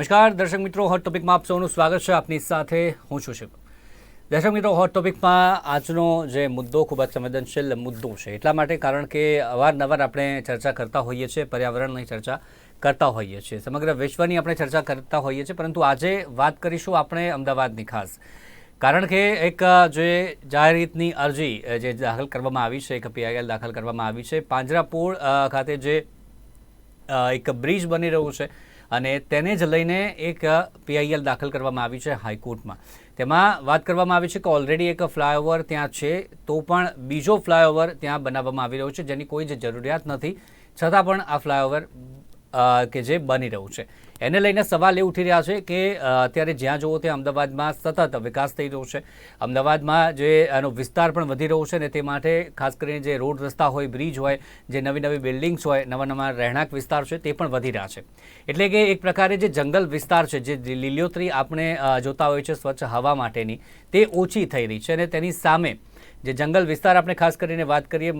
નમસ્કાર. દર્શક મિત્રો હોટ ટોપિકમાં આપ સૌનું સ્વાગત છે. આપની સાથે હું છું શિવ. દર્શક મિત્રો હોટ ટોપિકમાં આજનો જે મુદ્દો ખૂબ જ સંવેદનશીલ મુદ્દો છે. એટલા માટે કારણ કે અવારનવાર આપણે ચર્ચા કરતા હોઈએ છીએ પર્યાવરણની ચર્ચા કરતા હોઈએ છીએ. સમગ્ર વિશ્વની આપણે ચર્ચા કરતા હોઈએ છીએ, પરંતુ આજે વાત કરીશું આપણે અમદાવાદની ખાસ. કારણ કે એક જે જાહેર હિતની અરજી જે દાખલ કરવામાં આવી છે, એક પીઆઈએલ દાખલ કરવામાં આવી છે, પાંજરાપોળ ખાતે જે એક બ્રિજ બની રહ્યું છે અને તેને જ લઈને એક પીઆઈએલ દાખલ કરવામાં આવી છે હાઈકોર્ટમાં. તેમાં વાત કરવામાં આવી છે કે ઓલરેડી એક ફ્લાયઓવર ત્યાં છે, તો પણ બીજો ફ્લાયઓવર ત્યાં બનાવવામાં આવી રહ્યો છે, જેની કોઈ જ જરૂરિયાત નથી. છતાં પણ આ ફ્લાયઓવર કે જે બની રહ્યું છે. એને લઈને સવાલ એ ઉઠી રહ્યા છે કે અત્યારે જ્યાં જુઓ ત્યાં અમદાવાદમાં સતત વિકાસ થઈ રહ્યો છે. અમદાવાદમાં જે આનો વિસ્તાર પણ વધી રહ્યો છે ને તે માટે ખાસ કરીને જે રોડ રસ્તા હોય, બ્રિજ હોય, જે નવી નવી બિલ્ડિંગ્સ હોય, નવા નવા રહેણાંક વિસ્તાર છે તે પણ વધી રહ્યા છે. એટલે કે એક પ્રકારે જે જંગલ વિસ્તાર છે, જે લીલોતરી આપણે જોતા હોઈએ છીએ સ્વચ્છ હવા માટેની, તે ઓછી થઈ રહી છે અને તેની સામે જે જંગલ વિસ્તાર આપણે ખાસ કરીને વાત કરીએ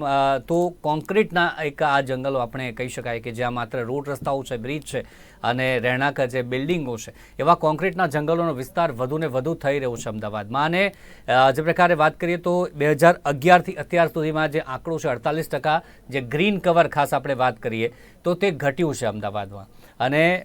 તો કોન્ક્રીટના એક આ જંગલો આપણે કહી શકાય કે જ્યાં માત્ર રોડ રસ્તાઓ છે, બ્રિજ છે અને રહેણાંક જે બિલ્ડિંગો છે, એવા કોન્ક્રીટના જંગલોનો વિસ્તાર વધુ ને વધુ થઈ રહ્યો છે અમદાવાદમાં. અને જે પ્રકારે વાત કરીએ તો બે હજાર અગિયારથી અત્યાર સુધીમાં જે આંકડો છે અડતાલીસ ટકા, જે ગ્રીન કવર ખાસ આપણે વાત કરીએ, તો તે ઘટ્યું છે અમદાવાદમાં. અને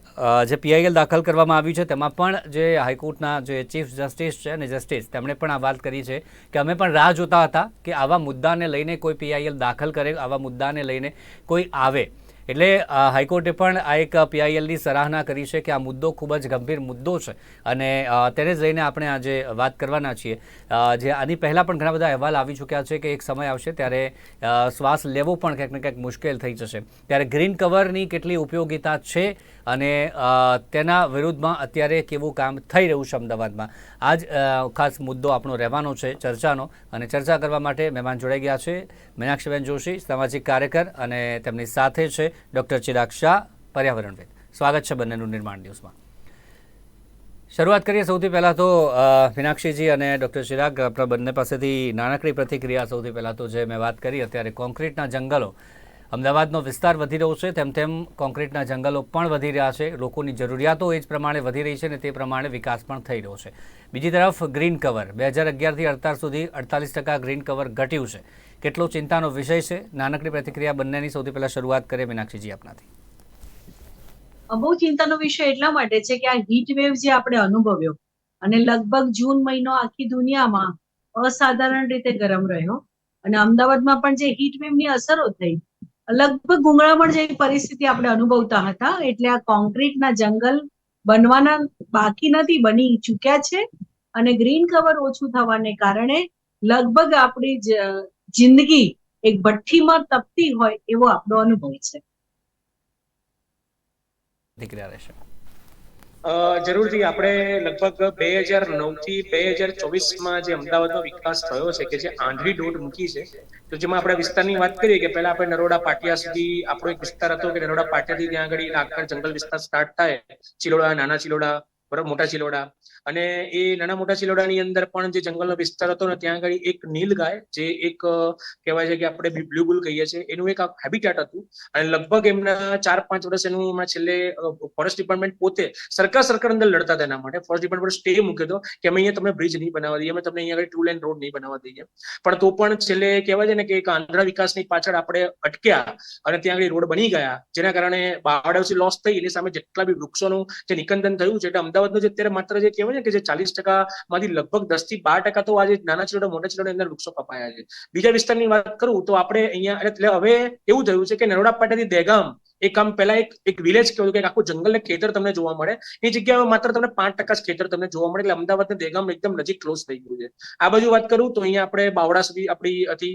જે પીઆઈએલ દાખલ કરવામાં આવ્યું છે, તેમાં પણ જે હાઈકોર્ટના જે ચીફ જસ્ટિસ છે અને જસ્ટિસ, તેમણે પણ આ વાત કરી છે કે અમે પણ રાહ જોતા હતા કે આવા મુદ્દાને લઈને કોઈ પીઆઈએલ દાખલ કરે, આવા મુદ્દાને લઈને કોઈ આવે. એટલે હાઈકોર્ટે પણ આ એક પીઆઈએલની સરાહના કરી છે કે આ મુદ્દો ખૂબ જ ગંભીર મુદ્દો છે. અને તેને જ લઈને આપણે આજે વાત કરવાના છીએ. જે આની પહેલાં પણ ઘણા બધા અહેવાલ આવી ચૂક્યા છે કે એક સમય આવશે ત્યારે શ્વાસ લેવો પણ ક્યાંક ને ક્યાંક મુશ્કેલ થઈ જશે. ત્યારે ગ્રીન કવરની કેટલી ઉપયોગિતા છે અને તેના વિરુદ્ધમાં અત્યારે કેવું કામ થઈ રહ્યું છે અમદાવાદમાં? આ ખાસ મુદ્દો આપણો રહેવાનો છે, ચર્ચાનો. અને ચર્ચા કરવા માટે મહેમાન જોડાઈ ગયા છે. મીનાક્ષીબેન જોશી, સામાજિક કાર્યકર અને તેમની સાથે છે ડૉક્ટર ચિરાગ શાહ પર્યાવરણવિદ સ્વાગત છે બંનેનું નિર્માણ દિવસમાં શરૂઆત કરીએ સૌથી પહેલાં તો મીનાક્ષીજી અને ડૉક્ટર ચિરાગ, આપણા બંને પાસેથી નાનકડી પ્રતિક્રિયા સૌથી પહેલાં તો જે મેં વાત કરી, અત્યારે કોન્ક્રીટના જંગલો અમદાવાદનો વિસ્તાર વધી રહ્યો છે, તેમ તેમ કોન્ક્રીટના જંગલો પણ વધી રહ્યા છે. લોકોની જરૂરિયાતો એ જ પ્રમાણે વધી રહી છે અને તે પ્રમાણે વિકાસ પણ થઈ રહ્યો છે. બીજી તરફ ગ્રીન કવર. બે હજાર અગિયારથી અડતાર સુધી અડતાલીસ ટકા ગ્રીન કવર ઘટ્યું છે. કેટલો ચિંતાનો વિષય છે? નાનકડી પ્રતિક્રિયા બંનેની સૌથી પહેલાં શરૂઆત કરીએ મીનાક્ષીજી આપનાથી. બહુ ચિંતાનો વિષય એટલા માટે છે કે આ હીટ વેવ જે આપણે અનુભવ્યો, અને લગભગ જૂન મહિનો આખી દુનિયામાં અસાધારણ રીતે ગરમ રહ્યો. અને અમદાવાદમાં પણ જે હીટ વેવની અસરો થઈ લગભગ ગુંગળામણ જેવી પરિસ્થિતિ આપણે અનુભવતા હતા. એટલે આ કોન્ક્રીટના જંગલ બનવાના બાકી નથી, બની ચૂક્યા છે અને ગ્રીન કવર ઓછું થવાને કારણે લગભગ આપણી જિંદગી એક ભઠ્ઠીમાં તપતી હોય એવો આપણો અનુભવ છે. જરૂરથી આપણે લગભગ બે હજાર નવથી બે હજાર ચોવીસમાં જે અમદાવાદનો વિકાસ થયો છે, કે જે આંધળી દોડ મૂકી છે, તો જેમાં આપણે વિસ્તારની વાત કરીએ કે પહેલા આપણે નરોડા પાટિયા સુધી આપણો એક વિસ્તાર હતો કે નરોડા પાટિયાથી ત્યાં આગળ આખા જંગલ વિસ્તાર સ્ટાર્ટ થાય, ચિલોડા, નાના ચિલોડા, બરાબર, મોટા ચિલોડા. અને એ નાના મોટા શિલોડાની અંદર પણ જે જંગલનો વિસ્તાર હતો ને, ત્યાં આગળ એક નીલ ગાય, જે એક કહેવાય છે કે આપણે બ્લુ બુલ કહીએ છીએ, એનું એક હેબિટેટ હતું. અને લગભગ એમના ચાર પાંચ વર્ષ એનું હમણાં છેલ્લે ફોરેસ્ટ ડિપાર્ટમેન્ટ પોતે સરકાર સરકાર અંદર લડતા તેના માટે. ફોરેસ્ટ ડિપાર્ટમેન્ટ સ્ટે મૂક્યો હતો કે અમે અહીંયા તમને બ્રિજ નહીં બનાવવા દઈએ, અમે તમને અહીંયા આગળ ટુ લેન રોડ નહીં બનાવવા દઈએ. પણ તો પણ છેલ્લે કહેવાય છે ને કે એક આંધ્રા વિકાસની પાછળ આપણે અટક્યા અને ત્યાં આગળ રોડ બની ગયા. જેના કારણે બાવડાવસી લોસ થઈ. એની સામે જેટલા બી વૃક્ષોનું જે નિકંદન થયું છે એટલે અમદાવાદનું જે અત્યારે માત્ર જે કહેવાય ને કે જે ચાલીસ ટકા માંથી લગભગ દસથી બાર ટકા તો આજે નાના ચિલોડા મોટા ચિલોડા અંદર વૃક્ષો કપાયા છે. બીજા વિસ્તારની વાત કરું તો આપણે અહીંયા એટલે હવે એવું થયું છે કે નરોડા પાટાથી દહેગામ એક આમ પહેલા એક એક વિલેજ કેવું કે આખું જંગલ ને ખેતર તમને જોવા મળે. એ જગ્યામાં માત્ર તમને પાંચ ટકા ખેતર તમને જોવા મળે. એટલે અમદાવાદ ને દહેગામ એકદમ નજીક ક્લોઝ થઈ ગયું છે. આ બાજુ વાત કરું તો અહીંયા આપણે બાવડા સુધી આપણી હતી,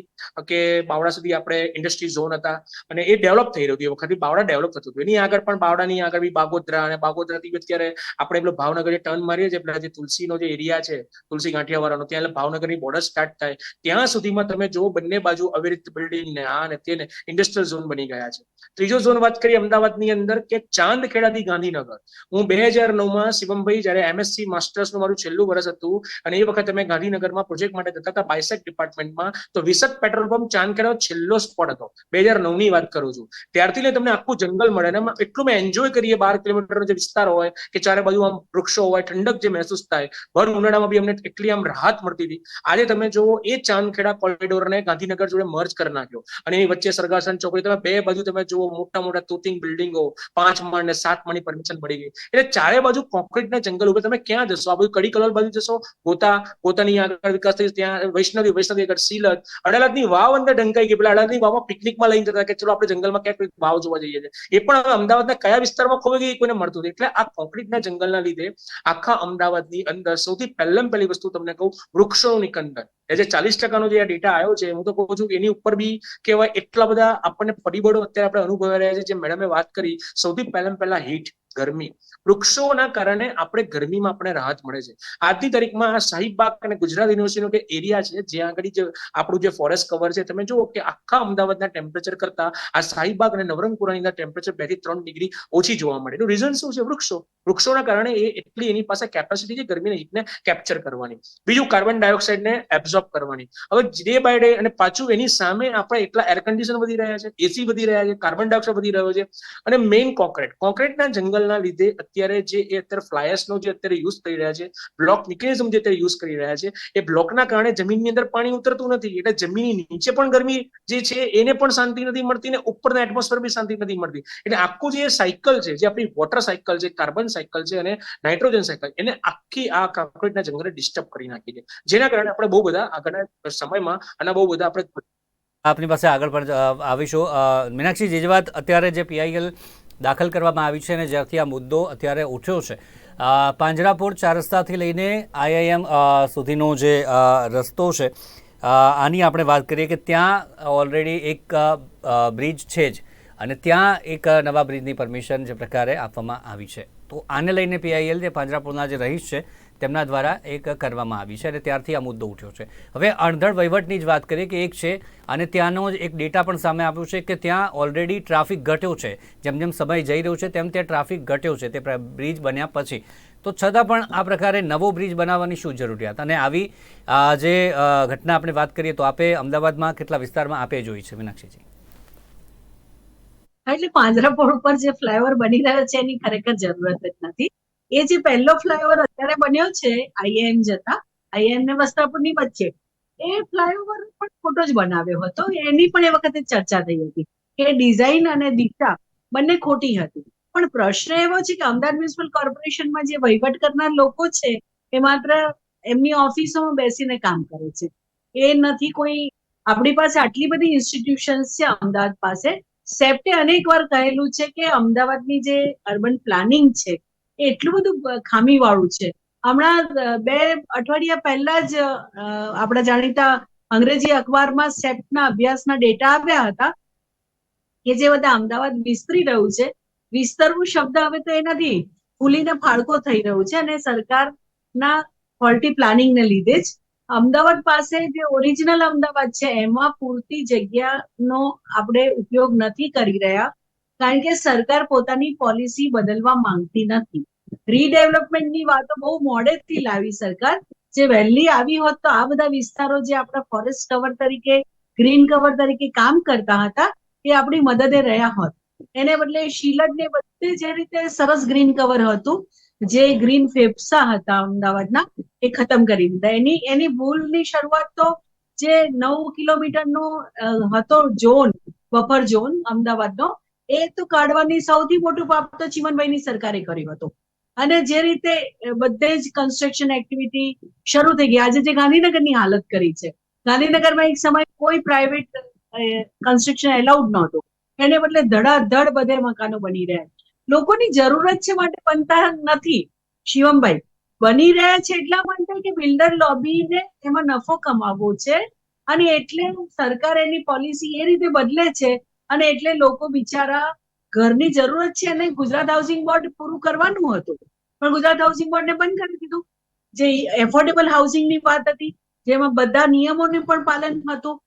કે બાવડા સુધી આપણે ઇન્ડસ્ટ્રી ઝોન હતા અને એ ડેવલપ થઈ રહ્યું હતું. એ વખતે બાવડા ડેવલપ થતું હતું. એની આગળ પણ બાવડાની આગળ બી બાગોદરા અને બાગોદરાથી અત્યારે આપણે પેલો ભાવનગર ટર્ન મારીએ છીએ. પેલા જે તુલસીનો જે એરિયા છે, તુલસી ગાંઠિયા વાળાનો ત્યાં એટલે ભાવનગરની બોર્ડર સ્ટાર્ટ થાય. ત્યાં સુધીમાં તમે જો બંને બાજુ અવિરિત બિલ્ડિંગ ને આ ને તે ઇન્ડસ્ટ્રીયલ ઝોન બની ગયા છે. ત્રીજો ઝોન વાત કરી અમદાવાદની અંદર કે ચાંદખેડાથી ગાંધીનગર. હું બે હજાર નવમાં શિવમભાઈ જ્યારે એમએસસી માસ્ટર્સનું મારું છેલ્લું વર્ષ હતું અને એ વખતે અમે ગાંધીનગરમાં પ્રોજેક્ટ માટે જતા હતા બાયસેક ડિપાર્ટમેન્ટમાં તો વિસક પેટ્રોલ પંપ ચાંદખેડા છેલ્લો સ્પોટ હતો. બે હજાર નવની વાત કરું છું. ત્યારથી લઈ તમને આખું જંગલ મળે અને એટલું મેં એન્જોય કરીએ બાર કિલોમીટરનો જે વિસ્તાર હોય કે ચારે બાજુ આમ વૃક્ષો હોય, ઠંડક જે મહેસૂસ થાય ભર ઉનાળામાં બી અમને એટલી આમ રાહત મળતી હતી. આજે તમે જુઓ એ ચાંદખેડા કોરિડોરને ગાંધીનગર જોડે મર્જ કરી નાખ્યો. અને એની વચ્ચે સરગાસન ચોકડી, તમે બે બાજુ તમે જુઓ, મોટા મોટા તોતિંગ બિલ્ડિંગો, પાંચ માળ ને સાત માળની પરમિશન મળી ગઈ. એટલે ચારે બાજુ કોન્ક્રીટના જંગલ ઉપર તમે ક્યાં જશો? આ બધું કડી કલોલ બાજુ જશો? ગોતા, ગોતાની આગળ વિકાસ થઈ ત્યાં વૈષ્ણવી વૈષ્ણવી આગળ સિલત અડાલતની વાવ અંદર ઢંકાઈ ગઈ, પેલા અડાલતની વાવમાં પિકનિકમાં લઈને જતા કે ચલો આપણે જંગલમાં ક્યાંક વાવ જોવા જઈએ છીએ. એ પણ હવે અમદાવાદના કયા વિસ્તારમાં ખોવાઈ ગઈ કોઈને મળતું નથી. એટલે આ કોન્ક્રીટના જંગલના લીધે આખા અમદાવાદની અંદર સૌથી પહેલાં પહેલી વસ્તુ તમને કહું, વૃક્ષોનું નિકંદન એ જે ચાલીસ ટકાનો જે ડેટા આવ્યો છે, હું તો કહું છું એની ઉપર બી કહેવાય એટલા બધા આપણને પરિબળો અત્યારે આપણે અનુભવી રહ્યા છે જે મેડમે વાત કરી સૌથી પહેલા પહેલા હીટ ગરમી. વૃક્ષોના કારણે આપણે ગરમીમાં આપણે રાહત મળે છે. આજની તારીખમાં આ શાહીબાગ અને ગુજરાત યુનિવર્સિટીનો જે એરિયા છે જ્યાં આગળ જે આપણું જે ફોરેસ્ટ કવર છે, તમે જુઓ કે આખા અમદાવાદના ટેમ્પરેચર કરતા આ શાહીબાગ અને નવરંગપુરાની અંદર ટેમ્પરેચર બેથી ત્રણ ડિગ્રી ઓછી જોવા મળે એનું રીઝન શું છે? વૃક્ષો. વૃક્ષોના કારણે એ એટલી એની પાસે કેપેસિટી છે ગરમીને હીટને કેપ્ચર કરવાની. બીજું કાર્બન ડાયોક્સાઇડને એબ્ઝોર્બ કરવાની. હવે ડે બાય ડે અને પાછું એની સામે આપણે એટલા એર કન્ડિશન વધી રહ્યા છે એસી વધી રહ્યા છે કાર્બન ડાયોક્સાઇડ વધી રહ્યો છે. અને મેઇન કોન્ક્રીટ કોન્ક્રીટના જંગલના લીધે અત્યારે જે એ અત્યારે ફ્લાયર્સનો જે અત્યારે યુઝ કરી રહ્યા છે, બ્લોક મિકેનિઝમ જે અત્યારે યુઝ કરી રહ્યા છે, એ બ્લોકના કારણે જમીનની અંદર પાણી ઉતરતું નથી. એટલે જમીનની નીચે પણ ગરમી જે છે એને પણ શાંતિ નથી મળતી ને ઉપરના એટમોસ્ફિયર બી શાંતિ નથી મળતી. એટલે આખું જે સાયકલ છે, જે આપણી વોટર સાયકલ છે કાર્બન સાયકલ છે અને નાઇટ્રોજન સાયકલ એને આખી આ કોન્ક્રીટના જંગલે ડિસ્ટર્બ કરી નાખી છે. જેના કારણે આપણે બહુ બધા આગળના સમયમાં અને બહુ બધા આપણે આપની પાસે આગળ પણ આવીશું. મીનાક્ષી, જે વાત અત્યારે જે પીઆઈએલ દાખલ કરવામાં આવી છે અને જ્યારથી આ મુદ્દો અત્યારે ઉઠ્યો છે. પાંજરાપુર ચાર રસ્તાથી લઈને આઈઆઈએમ સુધીનો જે રસ્તો છે આની આપણે વાત કરીએ કે ત્યાં ઓલરેડી એક બ્રિજ છે જ અને ત્યાં એક નવા બ્રિજની પરમિશન જે પ્રકારે આપવામાં આવી છે. તો આને લઈને પીઆઈએલ જે પાંજરાપોળના જે રહીશ છે તેમના દ્વારા એક કરવામાં આવી છે અને ત્યારથી આ મુદ્દો ઉઠ્યો છે. હવે અણધડ વહીવટની જ વાત કરીએ કે એક છે અને ત્યાંનો જ એક ડેટા પણ સામે આવ્યો છે કે ત્યાં ઓલરેડી ટ્રાફિક ઘટ્યો છે. જેમ જેમ સમય જઈ રહ્યો છે તેમ ત્યાં ટ્રાફિક ઘટ્યો છે. તે બ્રિજ બન્યા પછી. તો છતાં પણ આ પ્રકારે નવો બ્રિજ બનાવવાની શું જરૂરિયાત? અને આવી જે ઘટના આપણે વાત કરીએ તો આપે અમદાવાદમાં કેટલા વિસ્તારમાં આપે જોઈ છે? મીનાક્ષીજી. એટલે પાંજરાપોળ ઉપર જે ફ્લાયઓવર બની રહ્યો છે એની ખરેખર જરૂરત જ નથી. એ જે પહેલો ફ્લાયઓવર અત્યારે બન્યો છે આઈએમ જતા આઈએમ ને વસ્ત્રાપુરની વચ્ચે, એ ફ્લાયઓવર પણ ખોટો જ બનાવ્યો હતો. એની પણ એ વખતે ચર્ચા થઈ હતી કે ડિઝાઇન અને દિશા બંને ખોટી હતી. પણ પ્રશ્ન એવો છે કે અમદાવાદ મ્યુનિસિપલ કોર્પોરેશનમાં જે વહીવટ કરનાર લોકો છે, એ માત્ર એમની ઓફિસોમાં બેસીને કામ કરે છે. એ નથી કોઈ, આપણી પાસે આટલી બધી ઇન્સ્ટિટ્યુશન્સ છે અમદાવાદ પાસે. સેપ્ટે અનેક વાર કહેલું છે કે અમદાવાદની જે અર્બન પ્લાનિંગ છે એ એટલું બધું ખામીવાળું છે. હમણાં બે અઠવાડિયા પહેલા જ આપણા જાણીતા અંગ્રેજી અખબારમાં સેટના અભ્યાસના ડેટા આવ્યા હતા કે જે બધા અમદાવાદ વિસ્તરી રહ્યું છે. વિસ્તરવું શબ્દ હવે તો એ નથી ફૂલીને ફાળકો થઈ રહ્યું છે અને સરકારના ફોલ્ટી પ્લાનિંગને લીધે જ અમદાવાદ પાસે જે ઓરિજિનલ અમદાવાદ છે, એમાં પૂરતી જગ્યાનો આપણે ઉપયોગ નથી કરી રહ્યા. કારણ કે સરકાર પોતાની પોલિસી બદલવા માંગતી નથી. રીડેવલપમેન્ટની વાતો બહુ મોડેથી લાવી સરકાર. જે વહેલી આવી હોત તો આ બધા વિસ્તારો જે આપણા ફોરેસ્ટ કવર તરીકે ગ્રીન કવર તરીકે કામ કરતા હતા, એ આપણી મદદે રહ્યા હોત. એને બદલે શિલડ ને બધે જે રીતે સરસ ગ્રીન કવર હતું, જે ગ્રીન ફેફસા હતા અમદાવાદના, એ ખતમ કરી દીધા. એની એની ભૂલની શરૂઆત તો જે નવ કિલોમીટરનો હતો ઝોન બફર ઝોન અમદાવાદનો એ તો કાઢવાની સૌથી મોટું પાપ તો ચીમનભાઈની સરકારે કર્યું હતું. અને જે રીતે બધે જ કન્સ્ટ્રક્શન એક્ટિવિટી શરૂ થઈ ગઈ. આજે જે ગાંધીનગરની હાલત કરી છે. ગાંધીનગરમાં એક સમય કોઈ પ્રાઇવેટ કન્સ્ટ્રક્શન એલાઉડ નહોતું. એને બદલે ધડાધડ બધે મકાનો બની રહ્યા લોકોની જરૂરત છે માટે બનતા નથી. શિવમભાઈ, બની રહ્યા છે એટલા માટે કે બિલ્ડર લોબીને એમાં નફો કમાવવો છે. અને એટલે સરકાર એની પોલિસી એ રીતે બદલે છે અને એટલે લોકો બિચારા ઘરની જરૂરત છે અને ગુજરાત હાઉસિંગ બોર્ડ પૂરું કરવાનું હતું. પણ ગુજરાત હાઉસિંગ બોર્ડને બંધ કરી દીધું. જે એફોર્ડેબલ હાઉસિંગની વાત હતી, જેમાં બધા નિયમોને પણ પાલન હતું.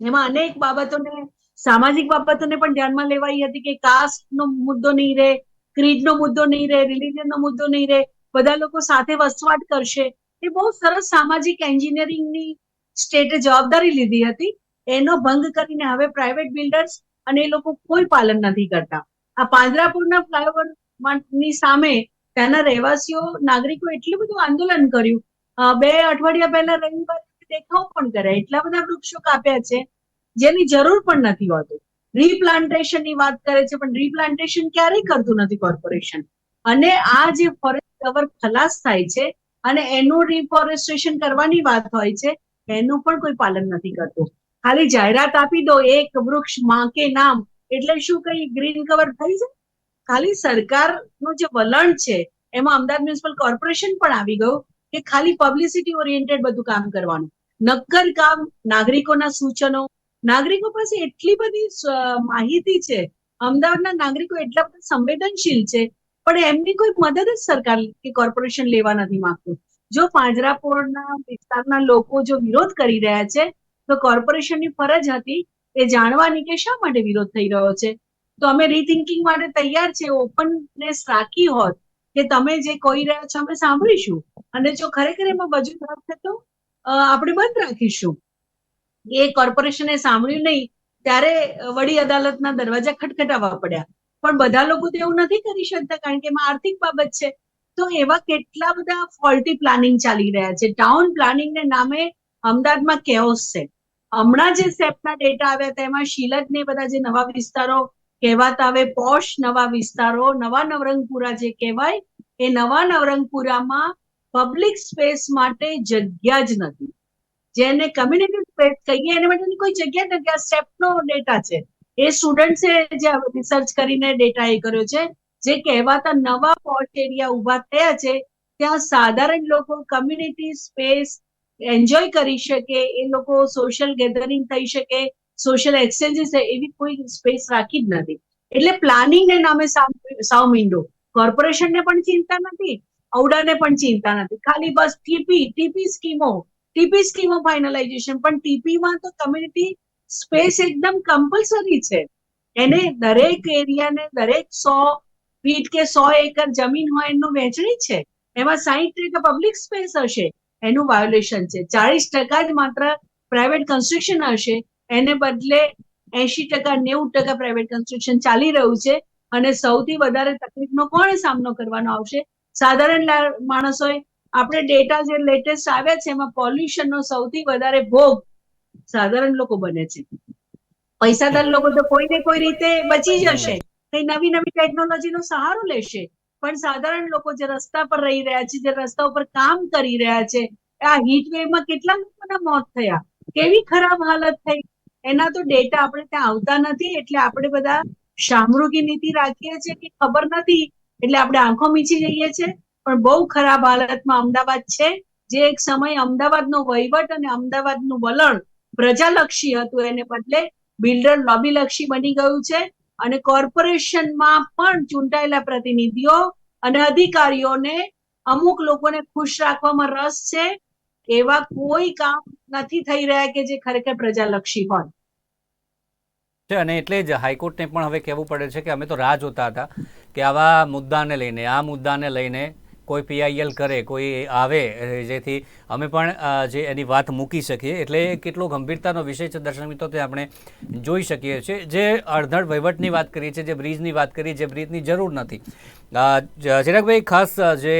એમાં અનેક બાબતોને, સામાજિક બાબતોને પણ ધ્યાનમાં લેવાઈ હતી કે કાસ્ટ નો મુદ્દો નહીં રહે, ક્રીડનો મુદ્દો નહીં રહે, રિલિજનનો મુદ્દો નહીં રહે. બધા લોકો સાથે વસવાટ કરશે. એ બહુ સરસ સામાજિક એન્જિનિયરિંગની સ્ટેટે જવાબદારી લીધી હતી. એનો ભંગ કરીને હવે પ્રાઇવેટ બિલ્ડર્સ અને એ લોકો કોઈ પાલન નથી કરતા. આ પાંજરાપુરના ફ્લાયઓવરની સામે ત્યાંના રહેવાસીઓ, નાગરિકો એટલું બધું આંદોલન કર્યું. બે અઠવાડિયા પહેલા રવિવારે દેખાવ પણ કર્યા. એટલા બધા વૃક્ષો કાપ્યા છે, જેની જરૂર પણ નથી હોતું. રીપ્લાન્ટેશનની વાત કરે છે, પણ રીપ્લાન્ટેશન ક્યારેય કરતું નથી કોર્પોરેશન અને આ જે ફોરેસ્ટ કવર ખલાસ થાય છે અને એનું રિફોરેસ્ટેશન કરવાની વાત હોય છે, એનું પણ કોઈ પાલન નથી કરતું. ખાલી જાહેરાત આપી દો એક વૃક્ષમાં કે નામ, એટલે શું કઈ ગ્રીન કવર થઈ જાય? ખાલી સરકારનું જે વલણ છે, એમાં અમદાવાદ મ્યુનિસિપલ કોર્પોરેશન પણ આવી ગયું કે ખાલી પબ્લિસિટી ઓરિએન્ટેડ બધું કામ કરવાનું. નક્કર કામ નાગરિકોના સૂચનો. નાગરિકો પાસે એટલી બધી માહિતી છે. અમદાવાદના નાગરિકો એટલા બધા સંવેદનશીલ છે, પણ એમની કોઈ મદદ જ સરકાર કે કોર્પોરેશન લેવા નથી માંગતું. જો પાંજરાપોળના વિસ્તારના લોકો જો વિરોધ કરી રહ્યા છે તો કોર્પોરેશનની ફરજ હતી એ જાણવાની કે શા માટે વિરોધ થઈ રહ્યો છે? તો અમે રીથિંકિંગ માટે તૈયાર છે ઓપનનેસ રાખી હોત કે તમે જે કહી રહ્યા છો અમે સાંભળીશું. અને જો ખરેખર એમાં બજુ હશે તો આપણે બંધ રાખીશું. એ કોર્પોરેશને સાંભળ્યું નહીં, ત્યારે વડી અદાલતના દરવાજા ખટખટાવવા પડ્યા. પણ બધા લોકો તો એવું નથી કરી શકતા કારણ કે એમાં આર્થિક બાબત છે. તો એવા કેટલા બધા ફોલ્ટી પ્લાનિંગ ચાલી રહ્યા છે. ટાઉન પ્લાનિંગને નામે અમદાવાદમાં કેઓસ છે. હમણાં જે સેપના ડેટા આવ્યા તેમાં શીલક ને બધા જે નવા વિસ્તારો કહેવાતા હવે પોશ નવા વિસ્તારો, નવા નવરંગપુરા જે કહેવાય, એ નવા નવરંગપુરામાં પબ્લિક સ્પેસ માટે જગ્યા જ નથી. જેને કમ્યુનિટી સ્પેસ કહીએ, એને માટેની કોઈ જગ્યા નથી. આ સ્ટેપનો ડેટા છે. એ સ્ટુડન્ટ્સે જે રિસર્ચ કરીને ડેટા એ કર્યો છે, જે કહેવાતા નવા પોશ એરિયા ઊભા થયા છે, ત્યાં સાધારણ લોકો કમ્યુનિટી સ્પેસ એન્જોય કરી શકે, એ લોકો સોશિયલ ગેધરિંગ થઈ શકે સોશિયલ એક્સચેન્જીસ એવી કોઈ સ્પેસ રાખી જ નથી. એટલે પ્લાનિંગ ને નામે સાવ મીંડો. કોર્પોરેશનને પણ ચિંતા નથી ઔડાને પણ ચિંતા નથી. ખાલી બસ ટીપી ટીપી સ્કીમો ટીપી સ્કીમો ફાઇનલાઇઝેશન પણ ટીપીમાં તો કમ્યુનિટી સ્પેસ એકદમ કમ્પલસરી છે. એને દરેક એરિયાને દરેક સો ફીટ કે સો એકર જમીન હોય એનું વહેંચણી છે. એમાં સાહીઠ ટકા પબ્લિક સ્પેસ હશે. એનું વાયોલેશન છે. ચાળીસ ટકા જ માત્ર પ્રાઇવેટ કન્સ્ટ્રક્શન હશે. એને બદલે એસી ટકા, નેવું ટકા પ્રાઇવેટ કન્સ્ટ્રક્શન ચાલી રહ્યું છે અને સૌથી વધારે તકલીફનો કોણે સામનો કરવાનો આવશે? સાધારણ માણસોએ આપણે ડેટા જે લેટેસ્ટ આવ્યા છે એમાં પોલ્યુશનનો સૌથી વધારે ભોગ સાધારણ લોકો બને છે. પૈસાદાર લોકો તો કોઈ ને કોઈ રીતે બચી જશે. કઈ નવી નવી ટેકનોલોજીનો સહારો લેશે. પણ સાધારણ લોકો જે રસ્તા પર રહી રહ્યા છે, જે રસ્તા ઉપર કામ કરી રહ્યા છે, આ હીટ વેવમાં કેટલા લોકોના મોત થયા? કેવી ખરાબ હાલત થઈ? એના તો ડેટા આપણે ત્યાં આવતા નથી, એટલે આપણે બધા શામૃગી નીતિ રાખીએ છીએ કે ખબર નથી, એટલે આપણે આંખો મીચી જઈએ છીએ. પણ બહુ ખરાબ હાલતમાં અમદાવાદ છે, જે એક સમય અમદાવાદનો વહીવટ અને અમદાવાદનું વલણ પ્રજાલક્ષી હતું, એને બદલે બિલ્ડર લોબીલક્ષી બની ગયું છે. અને કોર્પોરેશનમાં પણ ચૂંટાયેલા પ્રતિનિધિઓ અને અધિકારીઓને અમુક લોકોને ખુશ રાખવામાં રસ છે, એવા કોઈ કામ નથી થઈ રહ્યા કે જે ખરેખર પ્રજાલક્ષી હોય. છે, અને એટલે જ હાઈકોર્ટને પણ હવે કહેવું પડે છે કે અમે તો રાહ જોતા હતા કે આવા મુદ્દાને લઈને, આ મુદ્દાને લઈને કોઈ પીઆઈએલ કરે, કોઈ આવે, જેથી અમે પણ જે એની વાત મૂકી શકીએ, એટલે કેટલો ગંભીરતાનો વિષય છે દર્શક મિત્રો તે આપણે જોઈ શકીએ છીએ. જે અડધડ વહીવટની વાત કરીએ છીએ, જે બ્રિજની વાત કરીએ, જે બ્રિજની જરૂર નથી. ચિરાગભાઈ ખાસ જે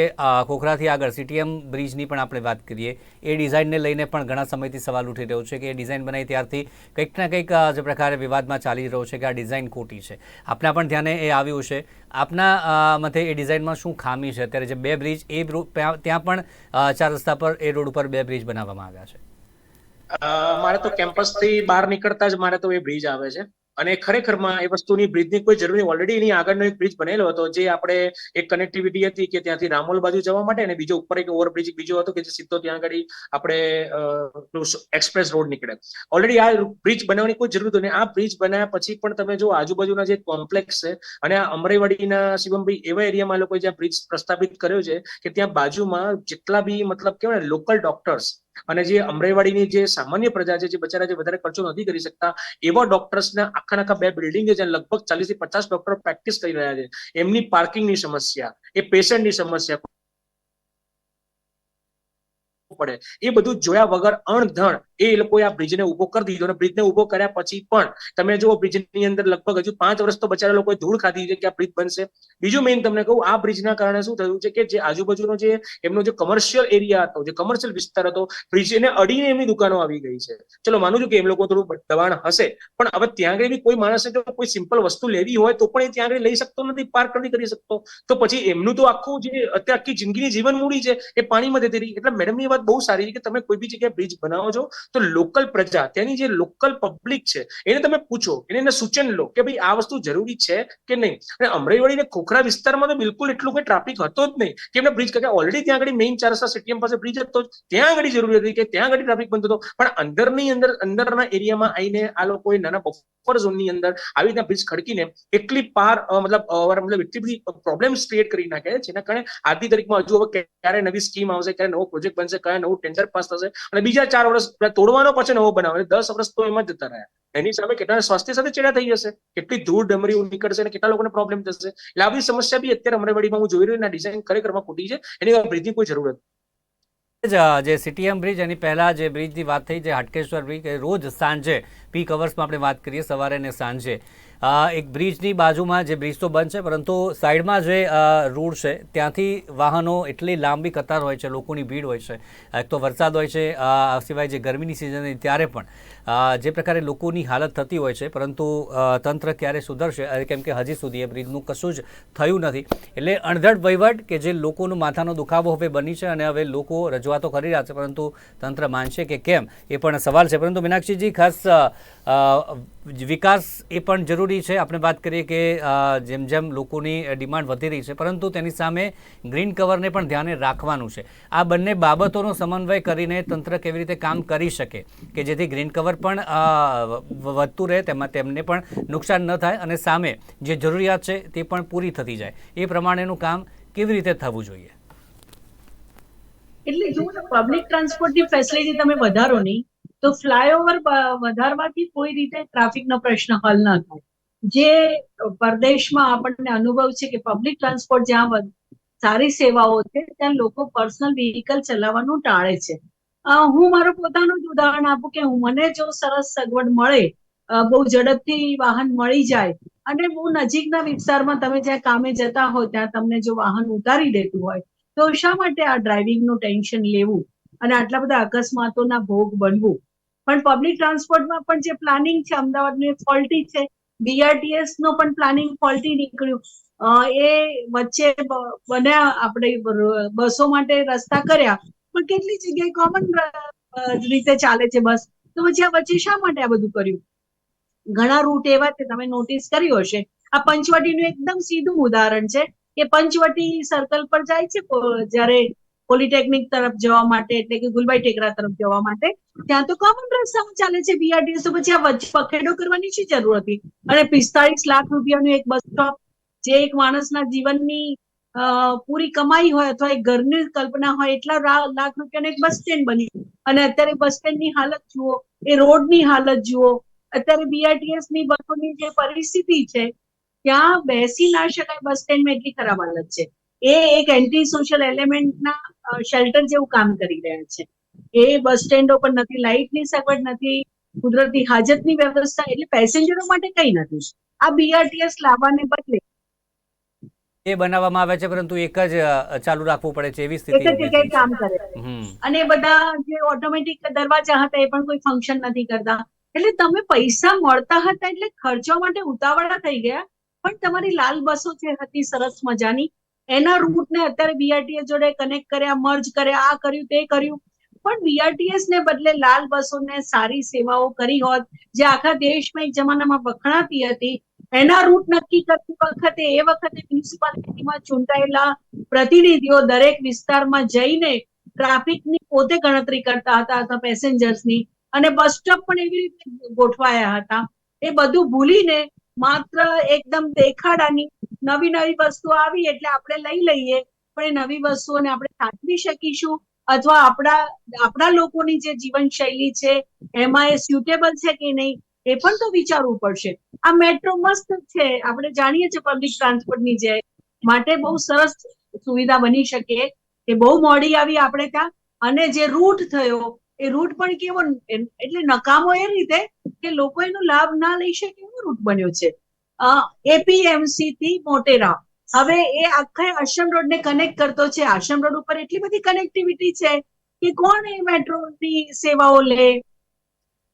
ખોખરાથી આગળ સીટીએમ બ્રિજની પણ આપણે વાત કરીએ, એ ડિઝાઇનને લઈને પણ ઘણા સમયથી સવાલ ઉઠી રહ્યો છે કે એ ડિઝાઇન બનાવી ત્યારથી કંઈક ના કંઈક જે પ્રકારે વિવાદમાં ચાલી રહ્યો છે કે આ ડિઝાઇન ખોટી છે. આપના પણ ધ્યાને એ આવ્યું છે. આપના મતે એ ડિઝાઇનમાં શું ખામી છે? અત્યારે જે બે બ્રિજ, એ ત્યાં પણ ચાર રસ્તા પર એ રોડ ઉપર બે બ્રિજ બનાવવામાં આવ્યા છે. મારે તો કેમ્પસથી બહાર નીકળતા જ મારે તો એ બ્રિજ આવે છે. અને ખરેખરમાં એ વસ્તુની બ્રિજની કોઈ જરૂર નહીં ઓલરેડી એની આગળનો એક બ્રિજ બનેલો હતો, જે આપણે એક કનેક્ટિવિટી હતી કે ત્યાંથી રામોલ બાજુ જવા માટે અને બીજો ઉપર એક ઓવરબ્રિજ બીજો હતો કે જે સીધો ત્યાં આગળ આપણે એક્સપ્રેસ રોડ નીકળે. ઓલરેડી આ બ્રિજ બનાવવાની કોઈ જરૂર નથી આ બ્રિજ બનાવ્યા પછી પણ તમે જો આજુબાજુના જે કોમ્પ્લેક્સ છે અને આ અમરેવાડીના શિવમભાઈ એવા એરિયામાં લોકોએ જ્યાં બ્રિજ પ્રસ્થાપિત કર્યો છે કે ત્યાં બાજુમાં જેટલા બી મતલબ કેવાય લોકલ ડોક્ટર્સ અને જે અમરેવાડીની જે સામાન્ય પ્રજા છે, જે બચારા જે વધારે ખર્ચો નથી કરી શકતા, એવા ડોક્ટર્સને આખા આખા બે બિલ્ડિંગ છે લગભગ ચાલીસથી પચાસ ડોક્ટર પ્રેક્ટિસ કરી રહ્યા છે. એમની પાર્કિંગની સમસ્યા, એ પેશન્ટની સમસ્યા પડે. એ બધું જોયા વગર અણધણ એ લોકોએ આ બ્રિજને ઊભો કરી દીધો અને બ્રિજને ઊભો કર્યા પછી પણ તમે જુઓ બ્રિજની અંદર લગભગ હજુ પાંચ વર્ષ તો બચારા લોકોએ ધૂળ ખાધી છે કે આ બ્રિજ બનશે. બીજું મેઇન તમને કહું, આ બ્રિજના કારણે શું થયું છે કે જે આજુબાજુનો જે એમનો જે કમર્શિયલ એરિયા હતો, જે કમર્શિયલ વિસ્તાર હતો બ્રિજને અડીને એમની દુકાનો આવી ગઈ છે. ચલો, માનું છું કે એમ લોકો થોડું દબાણ હશે, પણ હવે ત્યાં આગળ બી કોઈ માણસે જો કોઈ સિમ્પલ વસ્તુ લેવી હોય તો પણ એ ત્યાં આગળ લઈ શકતો નથી પાર્ક નથી કરી શકતો. તો પછી એમનું તો આખું જે અત્યારે આખી જિંદગીની જીવન મૂડી છે એ પાણીમાં જતી રહી. એટલે મેડમની વાત બહુ સારી છે કે તમે કોઈ બી જગ્યાએ બ્રિજ બનાવો છો તો લોકલ પ્રજા ત્યાંની જે લોકલ પબ્લિક છે, એને તમે પૂછો, એને એને સૂચન લો કે ભાઈ આ વસ્તુ જરૂરી છે કે નહીં? અને અમરેવાડી ને ખોખરા વિસ્તારમાં તો બિલકુલ એટલું કોઈ ટ્રાફિક હતો જ નહીં કે એમને બ્રિજ કારણ ઓલરેડી ત્યાં આગળ મેઇન ચાર રસ્તા સીટીએમ પાસે બ્રિજ હતો ત્યાં આગળ જરૂરી હતી કે ત્યાં આગળ ટ્રાફિક બંધ હતો. પણ અંદરની અંદર, અંદરના એરિયામાં આવીને આ લોકોએ નાના બફર ઝોનની અંદર આવી રીતના બ્રિજ ખડકીને એટલી પાર મતલબ મતલબ એટલી બધી પ્રોબ્લેમ્સ ક્રિએટ કરી નાખે છે. જેના કારણે આજની તારીખમાં હજુ હવે ક્યારે નવી સ્કીમ આવશે, ક્યારે નવો પ્રોજેક્ટ બનશે, ક્યારે નવું ટેન્ડર પાસ થશે અને બીજા ચાર વર્ષ તોડવાનો પછી નવો બનાવે. દસ વર્ષ તો એમાં જતા રહ્યા. એની સામે કેટલા સ્વાસ્થ્ય સાથે ચેડા થઈ જશે. કેટલી ધૂળ ડમરી નીકળશે અને કેટલા લોકોને પ્રોબ્લેમ થશે. એટલે આ બધી સમસ્યા બી અત્યારે અમરેવાડીમાં હું જોઈ રહ્યો છું. ડિઝાઇન ખરેખરમાં ખોટી છે. એની બ્રિજની કોઈ જરૂર નથી. જ સીટીએમ બ્રિજ એની પહેલાં જે બ્રિજની વાત થઈ, જે હાટકેશ્વર બ્રિજ રોજ સાંજે પીક અવર્સમાં આપણે વાત કરીએ, સવારે અને સાંજે. એક બ્રિજની બાજુમાં જે બ્રિજ તો બંધ છે, પરંતુ સાઈડમાં જે રોડ છે, ત્યાંથી વાહનો એટલી લાંબી કતાર હોય છે, લોકોની ભીડ હોય છે. એક તો વરસાદ હોય છે આ સિવાય જે ગરમીની સિઝન ત્યારે પણ. જે પ્રકારે લોકોની હાલત થતી હોય છે, પરંતુ તંત્ર ક્યારે સુધરશે? કેમ કે હજી સુધી એ બ્રિજનું કશું જ થયું નથી. એટલે અણધડ વહીવટ કે જે લોકોનો માથાનો દુખાવો હવે બની છે અને હવે લોકો રજૂઆતો કરી રહ્યા છે, પરંતુ તંત્ર માનશે કે કેમ? એ પણ સવાલ છે. પરંતુ મીનાક્ષીજી, ખાસ વિકાસ એ પણ જરૂરી છે. આપણે વાત કરીએ કે જેમ જેમ લોકોની ડિમાન્ડ વધી રહી છે, પરંતુ તેની સામે ગ્રીન કવરને પણ ધ્યાને રાખવાનું છે. આ બંને બાબતોનો સમન્વય કરીને તંત્ર કેવી રીતે કામ કરી શકે કે જેથી ગ્રીન કવર પણ વધતું રહે, તેમાં તેમને પણ નુકસાન ન થાય અને સામે જે જરૂરિયાત છે તે પણ પૂરી થતી જાય. એ પ્રમાણેનું કામ કેવી રીતે થવું જોઈએ? એટલે જો પબ્લિક ટ્રાન્સપોર્ટની ફેસિલિટી તમે વધારો નહીં તો ફ્લાયઓવર વધારવાથી કોઈ રીતે ટ્રાફિકનો પ્રશ્ન હલ ન થાય. જે પરદેશમાં આપણને અનુભવ છે કે પબ્લિક ટ્રાન્સપોર્ટ જ્યાં સારી સેવાઓ છે, ત્યાં લોકો પર્સનલ વ્હીકલ ચલાવવાનું ટાળે છે. હું મારું પોતાનું જ ઉદાહરણ આપું કે હું, મને જો સરસ સગવડ મળે બહુ ઝડપથી વાહન મળી જાય, અને બહુ નજીકના વિસ્તારમાં તમે જ્યાં કામે જતા હો, ત્યાં તમને જો વાહન ઉતારી દેતું હોય, તો શા માટે આ ડ્રાઇવિંગનું ટેન્શન લેવું? અને આટલા બધા અકસ્માતોના ભોગ બનવું? પણ પબ્લિક ટ્રાન્સપોર્ટમાં પણ જે પ્લાનિંગ છે, અમદાવાદનું એ ફોલ્ટી છે. બીઆરટીએસ નો પણ પ્લાનિંગ ફોલ્ટી નીકળ્યું. એ વચ્ચે બન્યા આપણે બસો માટે રસ્તા કર્યા. પણ કેટલી જગ્યાએ કોમન રીતે ચાલે છે બસ. તો પછી આ વચ્ચે શા માટે આ બધું કર્યું? ઘણા રૂટ એવા છે, તમે નોટિસ કર્યું હશે. આ પંચવટીનું એકદમ સીધું ઉદાહરણ છે કે પંચવટી સર્કલ પર જાય છે જ્યારે પોલિટેકનિક તરફ જવા માટે, એટલે કે ગુલબાઈ ટેકરા તરફ જવા માટે, ત્યાં તો કોમન રસ્તામાં ચાલે છે બીઆરટીએસ તો પછી આ વચ્ચે પખેડો કરવાની શું જરૂર હતી? અને પિસ્તાળીસ લાખ રૂપિયાનું એક બસ સ્ટોપ જે એક માણસના જીવનની પૂરી કમાઈ હોય અથવા એક ઘરની કલ્પના હોય, એટલા લાખ રૂપિયાનું એક બસ સ્ટેન્ડ બન્યું. અને અત્યારે બસ સ્ટેન્ડની હાલત જુઓ, એ રોડની હાલત જુઓ, અત્યારે બીઆરટીએસની બસોની જે પરિસ્થિતિ છે, ત્યાં બેસી ના શકાય બસ સ્ટેન્ડમાં એટલી ખરાબ હાલત છે. એ એક એન્ટી સોશિયલ એલિમેન્ટના શેલ્ટર જેવું કામ કરી રહ્યા છે. એ બસ સ્ટેન્ડો પર નથી લાઇટની સગવડ નથી કુદરતી હાજતની વ્યવસ્થા એટલે પેસેન્જરો માટે કઈ નથી. આ બીઆરટીએસ લાવવાને બદલે એ બનાવવામાં આવે છે પરંતુ એક જ ચાલુ રાખવું પડે છે એવી એક જ જગ્યાએ કામ કરે અને બધા જે ઓટોમેટિક દરવાજા હતા એ પણ કોઈ ફંક્શન નથી કરતા. એટલે તમે પૈસા મળતા હતા એટલે ખર્ચવા માટે ઉતાવળા થઈ ગયા પણ તમારી લાલ બસો જે હતી સરસ મજાની એના રૂટને અત્યારે બીઆરટીએસ જોડે કનેક્ટ કર્યા મર્જ કર્યા, આ કર્યું, તે કર્યું. પણ બીઆરટીએસ ને બદલે લાલ બસોને સારી સેવાઓ કરી હોત, જે આખા દેશમાં એક જમાનામાં વખણાતી હતી, એના રૂટ નક્કી કરતી વખતે એ વખતે મ્યુનિસિપાલિટીમાં ચૂંટાયેલા પ્રતિનિધિઓ દરેક વિસ્તારમાં જઈને ટ્રાફિકની પોતે ગણતરી કરતા હતા અથવા પેસેન્જર્સની અને બસ સ્ટોપ પણ એવી રીતે ગોઠવાયા હતા. એ બધું ભૂલીને માત્ર એકદમ દેખાડાની નવી નવી વસ્તુ આવી એટલે આપણે લઈ લઈએ, પણ એ નવી વસ્તુઓને આપણે સાચવી શકીશું અથવા આપણા આપણા લોકોની જે જીવનશૈલી છે, એમાં એ સ્યુટેબલ છે કે નહીં, એ પણ તો વિચારવું પડશે. આ મેટ્રો મસ્ત છે, આપણે જાણીએ છીએ પબ્લિક ટ્રાન્સપોર્ટની જે માટે બહુ સરસ સુવિધા બની શકે, એ બહુ મોડી આવી આપણે ત્યાં, અને જે રૂટ થયો એ રૂટ પણ કેવો એટલે નકામો એ રીતે કે લોકો એનો લાભ ના લઈ શકે એવો રૂટ બન્યો છે. એપીએમસી થી મોટેરા. હવે એ આખા આશ્રમ રોડ ને કનેક્ટ કરતો છે. આશ્રમ રોડ ઉપર એટલી બધી કનેક્ટિવિટી છે કે કોણ એ મેટ્રોની સેવાઓ લે?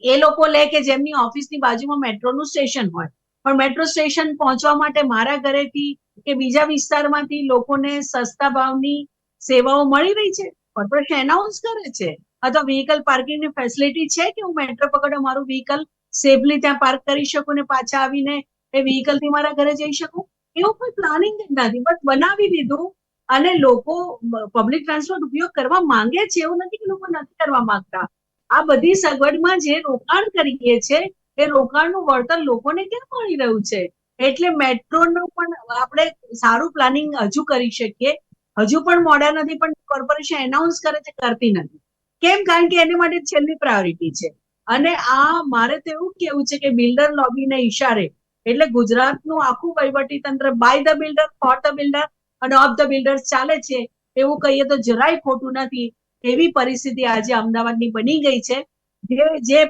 એ લોકો લે કે જેમની ઓફિસની બાજુમાં મેટ્રોનું સ્ટેશન હોય. પણ મેટ્રો સ્ટેશન પહોંચવા માટે મારા ઘરેથી કે બીજા વિસ્તારમાંથી લોકોને સસ્તા ભાવની સેવાઓ મળી રહી છે. કોર્પોરેશન એનાઉન્સ કરે છે. અથવા વ્હીકલ પાર્કિંગની ફેસિલિટી છે કે હું મેટ્રો પકડો, મારું વ્હીકલ સેફલી ત્યાં પાર્ક કરી શકું ને પાછા આવીને એ વ્હીકલથી મારા ઘરે જઈ શકું? એવું કોઈ પ્લાનિંગ નથી. બટ બનાવી દીધું અને લોકો પબ્લિક ટ્રાન્સપોર્ટ ઉપયોગ કરવા માંગે છે એવું નથી કે લોકો નથી કરવા માંગતા. આ બધી સગવડમાં જે રોકાણ કરીએ છે, એ રોકાણનું વળતર લોકોને ક્યાં મળી રહ્યું છે? એટલે મેટ્રોનું પણ આપણે સારું પ્લાનિંગ હજુ કરી શકીએ. હજુ પણ મોડા નથી, પણ કોર્પોરેશન એનાઉન્સ કરે છે, કરતી નથી. કેમ? કારણ કે એની માટે છેલ્લી પ્રાયોરિટી છે. અને આ મારે તો એવું કેવું છે કે બિલ્ડર લોબીને ઇશારે એટલે ગુજરાતનું આખું વહીવટી તંત્ર by the builder for the builder અને ઓફ ધ બિલ્ડર ચાલે છે, એવું કહીએ તો જરાય ખોટું નથી. એવી પરિસ્થિતિ આજે અમદાવાદની બની ગઈ છે. જે જે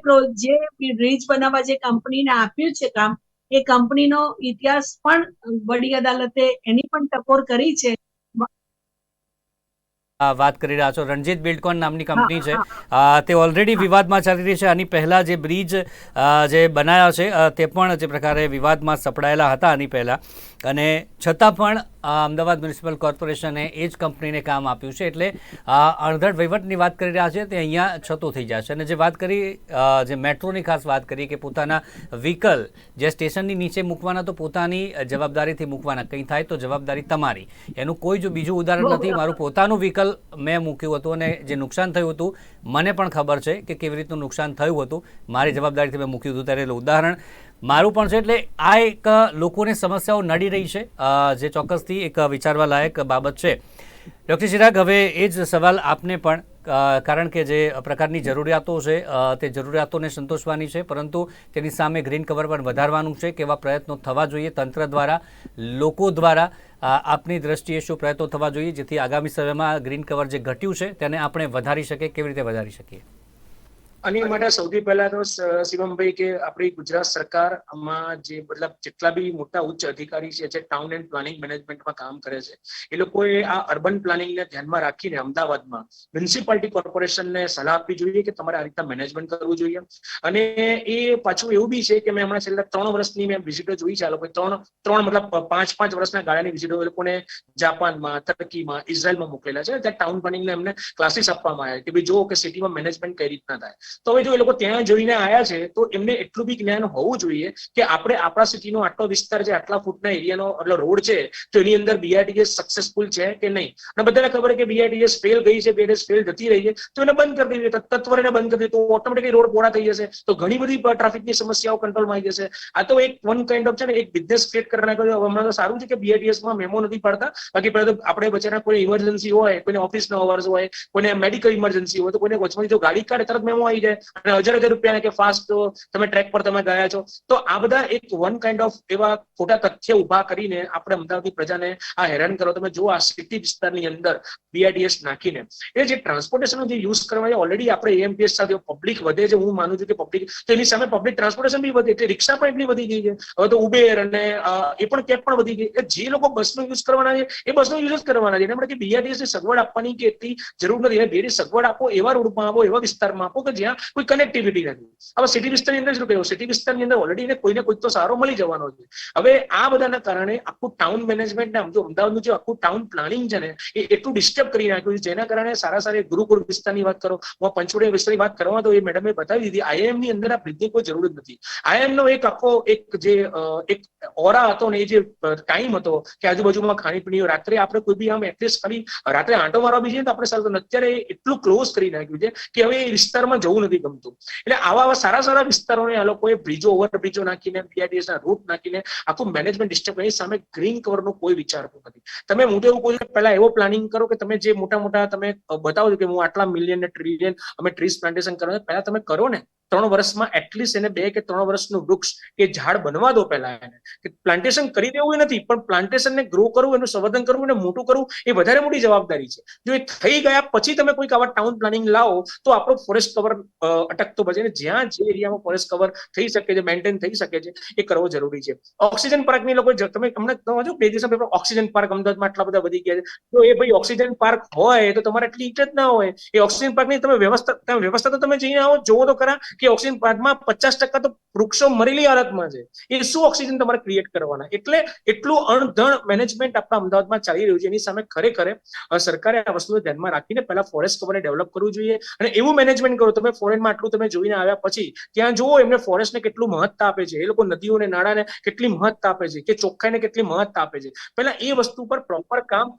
જે બ્રિજ બનાવવા જે કંપનીને આપ્યું છે કામ, એ કંપનીનો ઇતિહાસ પણ વડી અદાલતે એની પણ ટકોર કરી છે. વાત કરી રહ્યા છો. રણજીત બિલ્ડકોન નામની કંપની છે. તે ઓલરેડી વિવાદમાં ચાલી રહી છે. આની પહેલા જે બ્રિજ જે બનાવ્યા છે તે પણ જે પ્રકારે વિવાદમાં સપડાયેલા હતા આની પહેલા. અને છતાં પણ અમદાવાદ મ્યુનિસિપલ કોર્પોરેશને એ જ કંપનીને કામ આપ્યું છે એટલે અણધડ વહીવટની વાત કરી રહ્યા છે તે અહીંયા છતો થઈ જશે અને જે વાત કરી જે મેટ્રોની ખાસ વાત કરી કે પોતાના વ્હીકલ જે સ્ટેશનની નીચે મૂકવાના, તો પોતાની જવાબદારીથી મૂકવાના. કંઈ થાય તો જવાબદારી તમારી. એનું કોઈ જો બીજું ઉદાહરણ નથી. મારું પોતાનું વ્હીકલ મેં મૂક્યું હતું અને જે નુકસાન થયું હતું, મને પણ ખબર છે કે કેવી રીતનું નુકસાન થયું હતું. મારી જવાબદારીથી મેં મૂક્યું હતું. ત્યારે ઉદાહરણ મારું પણ છે એટલે આ એક લોકોને સમસ્યાઓ નડી રહી છે જે ચોક્કસથી એક વિચારવા લાયક બાબત છે. ડૉક્ટર ચિરાગ, હવે એ જ સવાલ આપને પણ કારણ કે જે પ્રકારની જરૂરિયાતો છે તે જરૂરિયાતોને સંતોષવાની છે, પરંતુ તેની સામે ગ્રીન કવર પણ વધારવાનું છે કેવા પ્રયત્નો થવા જોઈએ તંત્ર દ્વારા, લોકો દ્વારા આપની દ્રષ્ટિએ શું પ્રયત્નો થવા જોઈએ જેથી આગામી સમયમાં ગ્રીન કવર જે ઘટ્યું છે તેને આપણે વધારી શકીએ, કેવી રીતે વધારી શકીએ? અને માટે સૌથી પહેલા તો શિવમભાઈ કે આપણી ગુજરાત સરકાર આમાં જે મતલબ જેટલા બી મોટા ઉચ્ચ અધિકારી છે, જે ટાઉન એન્ડ પ્લાનિંગ મેનેજમેન્ટમાં કામ કરે છે, એ લોકોએ આ અર્બન પ્લાનિંગને ધ્યાનમાં રાખીને અમદાવાદમાં મ્યુનિસિપાલિટી કોર્પોરેશનને સલાહ આપવી જોઈએ કે તમારે આ રીતના મેનેજમેન્ટ કરવું જોઈએ. અને એ પાછું એવું બી છે કે મેં હમણાં છેલ્લા ત્રણ વર્ષની મેં વિઝિટો જોઈ છે આ લોકો ત્રણ ત્રણ મતલબ પાંચ પાંચ વર્ષના ગાળાની વિઝિટો એ લોકોને જાપાનમાં તર્કીમાં ઇઝરાયલમાં મોકલેલા છે. ત્યાં ટાઉન પ્લાનિંગને એમને ક્લાસીસ આપવામાં આવ્યા કે ભાઈ જો કે સિટીમાં મેનેજમેન્ટ કઈ રીતના થાય. તો હવે જો એ લોકો ત્યાં જોઈને આયા છે, તો એમને એટલું બી જ્ઞાન હોવું જોઈએ કે આપણે આપણા સિટીનો આટલો વિસ્તાર છે, આટલા ફૂટના એરિયાનો એટલે રોડ છે, તો એની અંદર બીઆરટીએસ સક્સેસફુલ છે કે નહીં? અને બધાને ખબર છે કે બીઆરટીએસ ફેલ ગઈ છે બીઆરટીએસ ફેલ જતી રહી છે, તો એને બંધ કરી દેવી તત્વરે બંધ કરી દે તો ઓટોમેટિકલી રોડ પોળા થઈ જશે, તો ઘણી બધી ટ્રાફિકની સમસ્યાઓ કંટ્રોલમાં આવી જશે. આ તો એક વન કાઇન્ડ ઓફ છે ને, એક બિઝનેસ ક્રિએટ કરી નાખ્યો હમણાં તો સારું છે કે બીઆરટીએસમાં મેમો નથી પડતા, બાકી પહેલા તો આપણે બચારા કોઈ ઇમરજન્સી હોય, કોઈને ઓફિસનો અવર્સ હોય, કોઈને મેડિકલ ઇમરજન્સી હોય, તો કોઈને વચમાંથી જો ગાડી કાઢે, તરત મેમો આવી જાય અને હજાર હજાર રૂપિયા કે ફાસ્ટ તમે ટ્રેક પર તમે ગયા છો. તો આ બધા એક વન કાઇન્ડ ઓફ એવા ખોટા તથ્ય ઊભા કરીને આપણે અમદાવાદની પ્રજાને આ હેરાન કરો. તમે જો આ સિટી વિસ્તારની અંદર બીઆરડીએસ નાખીને. એ જે ટ્રાન્સપોર્ટેશનનો જે યુઝ કરવા છે ઓલરેડી આપણે એએમપીએસ સાથે પબ્લિક વધે છે. હું માનું છું કે પબ્લિક તો એની સામે પબ્લિક ટ્રાન્સપોર્ટેશન બી વધે એટલે રિક્ષા પણ એટલી વધી ગઈ છે. હવે તો ઉબેર અને એ પણ કેબ પણ વધી ગઈ એટલે જે લોકો બસનો યુઝ કરવાના છે, એ બસનો યુઝ જ કરવાના છે. એના માટે બીઆરડીએસની સગવડ આપવાની કે એટલી જરૂર નથી. એને બેની સગવડ આપો એવા રોડમાં આપો, એવા વિસ્તારમાં આપો કે જ્યાં કોઈ કનેક્ટિવિટી નથી. હવે સિટી વિસ્તારની અંદર શું કહ્યું સિટી વિસ્તારની અંદર ઓલરેડી એને કોઈને કોઈ તો સારો મળી જવાનો છે. હવે આ બધાના કારણે આખું ટાઉન મેનેજમેન્ટ ને જો અમદાવાદનું જે આખું ટાઉન પ્લાનિંગ છે ને, એ એટલું ડિસ્ટર્બ કરી નાખ્યું છે. જેના કારણે સારા સારા ગુરુકુળ વિસ્તારની વાત કરો, હું આ પંચવડી વિસ્તારની વાત કરવા તો એ મેડમે બતાવી દીધી આઈએમની અંદર આ બ્રિજની કોઈ જરૂર જ નથી. આઈએમ નો એક આખો એક જે એક ઓરા હતો ને એ જે ટાઈમ હતો કે આજુબાજુમાં ખાણીપીણી રાત્રે આપણે કોઈ બી આમ એટલીસ્ટ ખાલી રાત્રે આંટો મારવા બી જઈએ તો આપણે સારું અત્યારે એટલું ક્લોઝ કરી નાખ્યું છે કે હવે એ વિસ્તારમાં જવું જવું નથી ગમતું. એટલે આવા આવા સારા સારા વિસ્તારોને આ લોકોએ બ્રિજો ઓવરબ્રિજો નાખીને બીઆરટીએસ ના રૂટ નાખીને આખું મેનેજમેન્ટ ડિસ્ટર્બ એની સામે ગ્રીન કવરનો કોઈ વિચારતું નથી. તમે હું તો એવું કહું છું પહેલા એવો પ્લાનિંગ કરો કે તમે જે મોટા મોટા તમે બતાવો કે હું આટલા મિલિયન ને ટ્રિલિયન અમે ટ્રીસ પ્લાન્ટેશન કરો પહેલા તમે કરો ને. ત્રણ વર્ષમાં એટલીસ્ટ એને બે કે ત્રણ વર્ષનું વૃક્ષ કે ઝાડ બનવા દો પહેલા એને. કે પ્લાન્ટેશન કરી દેવું નથી, પણ પ્લાન્ટેશનને ગ્રો કરવું, એનું સંવર્ધન કરવું, એને મોટું કરવું, એ વધારે મોટી જવાબદારી છે. જો એ થઈ ગયા પછી તમે કોઈક આવા ટાઉન પ્લાનિંગ લાવો, તો આપણો ફોરેસ્ટ કવર અટકતો બચે ને જ્યાં જે એરિયામાં ફોરેસ્ટ કવર થઈ શકે છે મેન્ટેન થઈ શકે છે, એ કરવો જરૂરી છે. ઓક્સિજન પાર્કની લોકો તમે હમણાં તમે જો બે દિવસ ઓક્સિજન પાર્ક અમદાવાદમાં આટલા બધા વધી ગયા છે. તો એ ભાઈ ઓક્સિજન પાર્ક હોય તો તમારે એટલી જ ના હોય. એ ઓક્સિજન પાર્કની તમે વ્યવસ્થા વ્યવસ્થા તો તમે જઈને આવો, જોવો તો ખરા કે ઓક્સિજન પ્લાન્ટમાં પચાસ ટકા તો વૃક્ષો મરેલી હાલતમાં છે. એ શું ઓક્સિજન તમારે ક્રિએટ કરવાના? એટલે એટલું અણધણ મેનેજમેન્ટ આપણા અમદાવાદમાં ચાલી રહ્યું છે. એની સામે ખરેખર સરકારે આ વસ્તુને ધ્યાનમાં રાખીને પહેલા ફોરેસ્ટ કવરને ડેવલપ કરવું જોઈએ અને એવું મેનેજમેન્ટ કરો. તમે ફોરેનમાં આટલું તમે જોઈને આવ્યા પછી ત્યાં જુઓ એમને ફોરેસ્ટને કેટલું મહત્તા આપે છે. એ લોકો નદીઓને, નાળાને કેટલી મહત્તા આપે છે કે ચોખ્ખાઈને કેટલી મહત્તા આપે છે. પહેલા એ વસ્તુ પર પ્રોપર કામ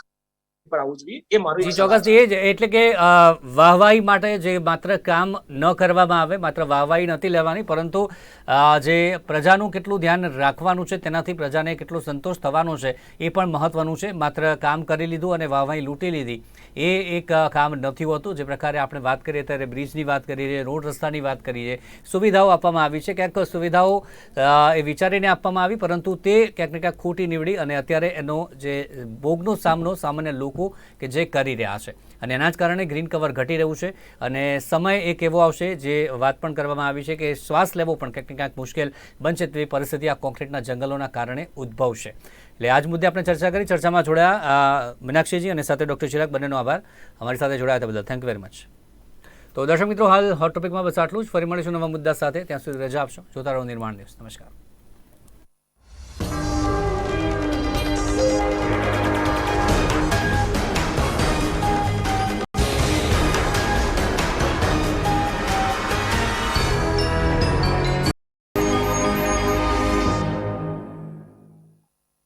પર આવવું જોઈએ. એ મારું ચોક્કસ એ જ. એટલે કે વાહવાહી માટે જે માત્ર કામ ન કરવામાં આવે માત્ર વાહવાહી નથી લેવાની પરંતુ જે પ્રજાનું કેટલું ધ્યાન રાખવાનું છે તેનાથી પ્રજાને કેટલો સંતોષ થવાનો છે એ પણ મહત્વનું છે. માત્ર કામ કરી લીધું અને વાહવાહી લૂંટી લીધી એ એક કામ નથી હોતું. જે પ્રકારે આપણે વાત કરીએ ત્યારે બ્રિજની વાત કરીએ રોડ રસ્તાની વાત કરીએ સુવિધાઓ આપવામાં આવી છે. ક્યાંક સુવિધાઓ એ વિચારીને આપવામાં આવી પરંતુ તે ક્યાંક ને ક્યાંક ખોટી નીવડી અને અત્યારે એનો જે ભોગનો સામનો સામાન્ય લોકો કે જે કરી રહ્યા છે. અને એના જ કારણે ગ્રીન કવર ઘટી રહ્યું છે અને સમય એક એવો આવશે જે વાત પણ કરવામાં આવી છે કે શ્વાસ લેવો પણ ક્યાંક ક્યાંક મુશ્કેલ બનશે તેવી પરિસ્થિતિ આ કોન્ક્રીટના જંગલોના કારણે ઉદ્ભવશે. એટલે આજ મુદ્દે આપણે ચર્ચા કરી, ચર્ચામાં જોડાયા મીનાક્ષીજી અને સાથે ડૉક્ટર ચિરાગ બંનેનો આભાર. અમારી સાથે જોડાયા હતા બદલ થેન્ક યુ વેરી મચ. તો દર્શક મિત્રો, હાલ હોટ ટોપિકમાં બસ આટલું જ. ફરી મળીશું નવા મુદ્દા સાથે. ત્યાં સુધી રજા આપશો. જોતા રહો નિર્માણ દિવસ નમસ્કાર.